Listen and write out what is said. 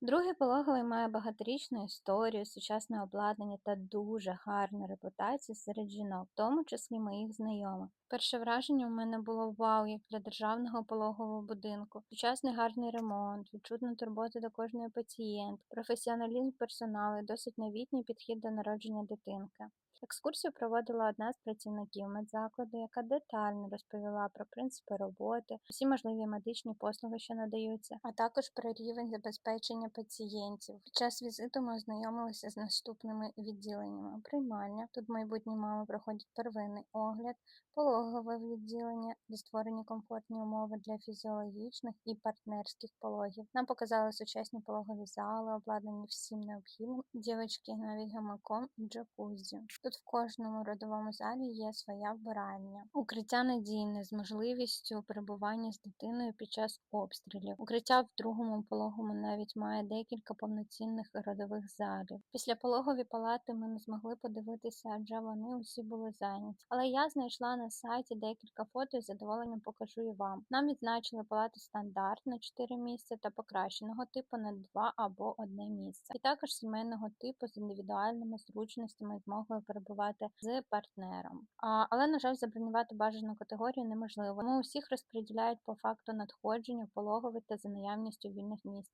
Другий пологовий має багаторічну історію, сучасне обладнання та дуже гарну репутацію серед жінок, в тому числі моїх знайомих. Перше враження у мене було вау, як для державного пологового будинку. Сучасний гарний ремонт, відчутна турбота до кожної пацієнтки, професіоналізм персоналу і досить новітній підхід до народження дитинки. Екскурсію проводила одна з працівників медзакладу, яка детально розповіла про принципи роботи, усі можливі медичні послуги, що надаються, а також про рівень забезпечення пацієнтів. Під час візиту ми ознайомилися з наступними відділеннями: приймальня. Тут майбутні мами проходять первинний огляд, пологове відділення, де створені комфортні умови для фізіологічних і партнерських пологів. Нам показали сучасні пологові зали, обладнані всім необхідним. Дівчатки навіть гамаком і джакузі. Тут в кожному родовому залі є своя вбиральня. Укриття надійне з можливістю перебування з дитиною під час обстрілів. Укриття в другому пологому навіть має декілька повноцінних родових залів. Після пологові палати ми не змогли подивитися, адже вони усі були зайняті. Але я знайшла на сайті декілька фото і задоволенням покажу і вам. Нам відзначили палати стандарт на 4 місця та покращеного типу на 2 або одне місце, і також сімейного типу з індивідуальними зручностями і змогою перебувати з партнером. А, але, на жаль, забронювати бажану категорію неможливо. Тому усіх розподіляють по факту надходження, пологових та за наявністю вільних місць.